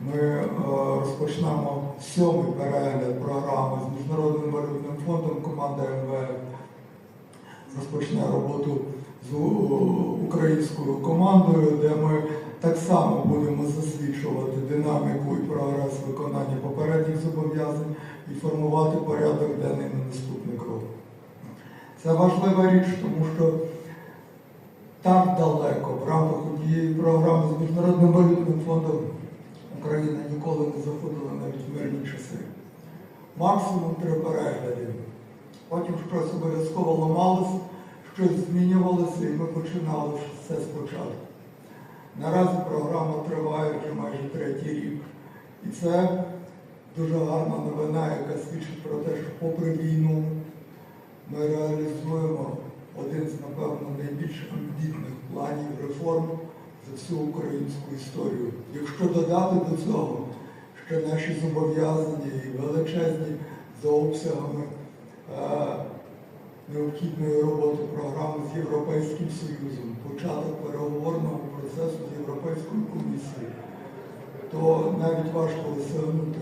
Ми е, розпочнемо сьомий перегляд програми з Міжнародним валютним фондом. Команда МВФ розпочне роботу з е, українською командою, де ми так само будемо засвідчувати динаміку і прогрес виконання попередніх зобов'язань і формувати порядок денний на наступний крок. Це важлива річ, тому що так далеко в рамках однієї програми з Міжнародним валютним фондом Україна ніколи не заходила навіть в мирні часи. Максимум три перегляди. Потім щось обов'язково ламалося, щось змінювалося, і ми починали все спочатку. Наразі програма триває вже майже третій рік. І це дуже гарна новина, яка свідчить про те, що попри війну ми реалізуємо один з, напевно, найбільш амбітних планів реформ за всю українську історію. Якщо додати до цього що наші зобов'язання і величезні за обсягами е, необхідної роботи програми з Європейським Союзом, початок переговорного процесу з Європейською комісією, то навіть важко осягнути